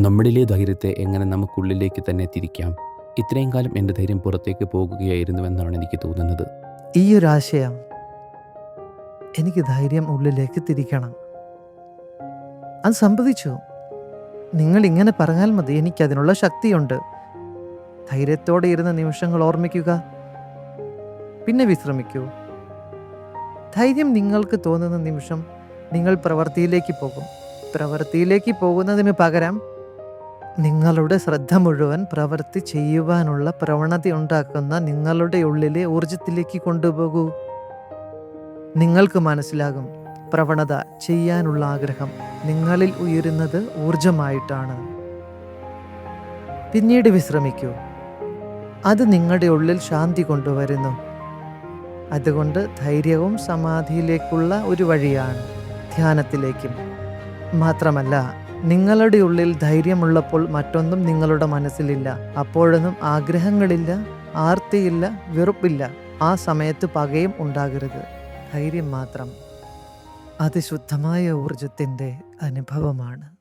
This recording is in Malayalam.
നമ്മളിലെ ധൈര്യത്തെ എങ്ങനെ നമുക്കുള്ളിലേക്ക് തന്നെ തിരിക്കാം? ഇത്രയും കാലം എന്റെ ധൈര്യം പുറത്തേക്ക് പോകുകയായിരുന്നുവെന്നാണ് എനിക്ക് തോന്നുന്നത്. ഈ ഒരു ആശയം എനിക്ക് ധൈര്യം ഉള്ളിലേക്ക് തിരിക്കണം. അത് സംഭവിച്ചു. നിങ്ങൾ ഇങ്ങനെ പറഞ്ഞാൽ മതി. എനിക്കതിനുള്ള ശക്തിയുണ്ട്. ധൈര്യത്തോടെ ഇരുന്ന നിമിഷങ്ങൾ ഓർമ്മിക്കുക. പിന്നെ വിശ്രമിക്കൂ. ധൈര്യം നിങ്ങൾക്ക് തോന്നുന്ന നിമിഷം നിങ്ങൾ പ്രവൃത്തിയിലേക്ക് പോകും. പ്രവൃത്തിയിലേക്ക് പോകുന്നതിന് പകരം നിങ്ങളുടെ ശ്രദ്ധ മുഴുവൻ പ്രവൃത്തി ചെയ്യുവാനുള്ള പ്രവണത ഉണ്ടാക്കുന്ന നിങ്ങളുടെ ഉള്ളിലെ ഊർജത്തിലേക്ക് കൊണ്ടുപോകൂ. നിങ്ങൾക്ക് മനസ്സിലാകും പ്രവണത ചെയ്യാനുള്ള ആഗ്രഹം നിങ്ങളിൽ ഉയരുന്നത് ഊർജമായിട്ടാണ് പിന്നീട് വിശ്രമിക്കൂ. അത് നിങ്ങളുടെ ഉള്ളിൽ ശാന്തി കൊണ്ടുവരുന്നു. അതുകൊണ്ട് ധൈര്യവും സമാധിയിലേക്കുള്ള ഒരു വഴിയാണ് ധ്യാനത്തിലേക്കും. മാത്രമല്ല നിങ്ങളുടെ ഉള്ളിൽ ധൈര്യമുള്ളപ്പോൾ മറ്റൊന്നും നിങ്ങളുടെ മനസ്സിലില്ല. അപ്പോഴൊന്നും ആഗ്രഹങ്ങളില്ല ആർത്തിയില്ല വെറുപ്പില്ല. ആ സമയത്ത് പകയും ഉണ്ടാകരുത്. ധൈര്യം മാത്രം. അതിശുദ്ധമായ ഊർജത്തിന്റെ അനുഭവമാണ്.